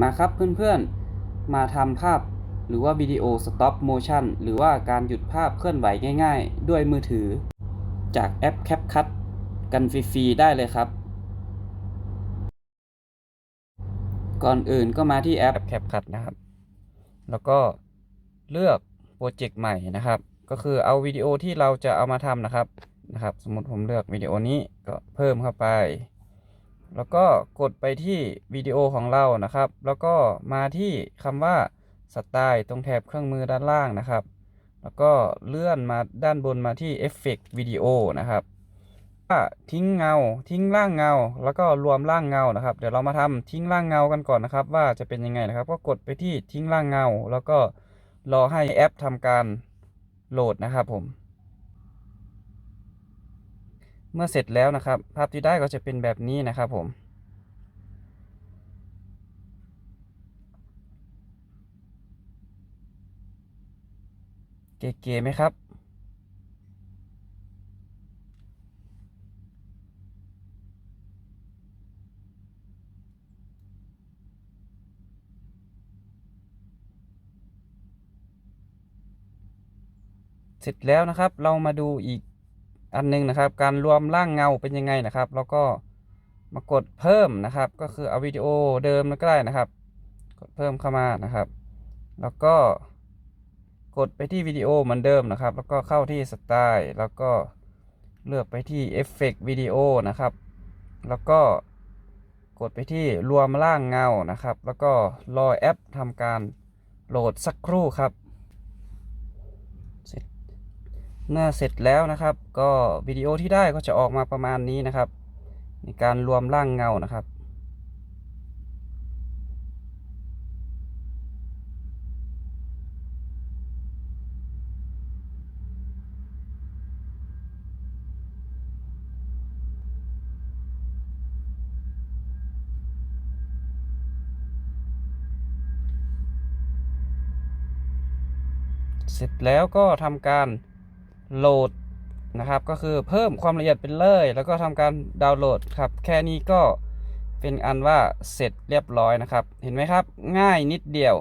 มาครับเพื่อนๆ มาทำภาพหรือว่าวิดีโอ stop motion หรือว่าการหยุดภาพเคลื่อนไหวง่าย ๆ ด้วยมือถือ จากแอป CapCut กันฟรีๆได้เลยครับ ก่อนอื่นก็มาที่แอป CapCut นะครับ แล้วก็เลือกโปรเจกต์ใหม่นะครับ ก็คือเอาวิดีโอที่เราจะเอามาทำนะครับนะครับ สมมติผมเลือกวิดีโอนี้ก็เพิ่มเข้าไป แล้วก็กดไปที่วิดีโอของเรานะครับ แล้วก็มาที่คำว่าสไตล์ตรงแถบเครื่องมือด้านล่างนะครับ แล้วก็เลื่อนมาด้านบนมาที่เอฟเฟกต์วิดีโอนะครับว่าทิ้งเงา ทิ้งร่างเงา แล้วก็รวมร่างเงานะครับ เดี๋ยวเรามาทำทิ้งร่างเงากันก่อนนะครับ ว่าจะเป็นยังไงนะครับ ก็กดไปที่ทิ้งร่างเงา แล้วก็รอให้แอปทำการโหลดนะครับผม เมื่อเสร็จแล้วนะครับ ภาพที่ได้ก็จะเป็นแบบนี้นะครับผม เก๋ๆไหมครับ เสร็จแล้วนะครับเรามาดูอีก อันหนึงนะครับ การรวมร่างเงาเป็นยังไงนะครับ แล้วก็มากดเพิ่มนะครับ ก็คือเอาวิดีโอเดิมก็ได้นะครับ กดเพิ่มเข้ามานะครับ แล้วก็กดไปที่วิดีโอเหมือนเดิมนะครับ แล้วก็เข้าที่สไตล์แล้วก็เลือกไปที่เอฟเฟกต์วิดีโอนะครับ แล้วก็กดไปที่รวมร่างเงานะครับ แล้วก็รอแอปทำการโหลดสักครู่ครับ เสร็จ เมื่อเสร็จแล้วนะครับ ก็วิดีโอที่ได้ก็จะออกมาประมาณนี้นะครับ ในการรวมร่างเงานะครับ เสร็จแล้วก็ทำการ โหลดนะครับ ก็คือเพิ่มความละเอียดเป็นเลย แล้วก็ทำการดาวน์โหลดครับ แค่นี้ก็เป็นอันว่าเสร็จเรียบร้อยนะครับ เห็นไหมครับ ง่ายนิดเดียว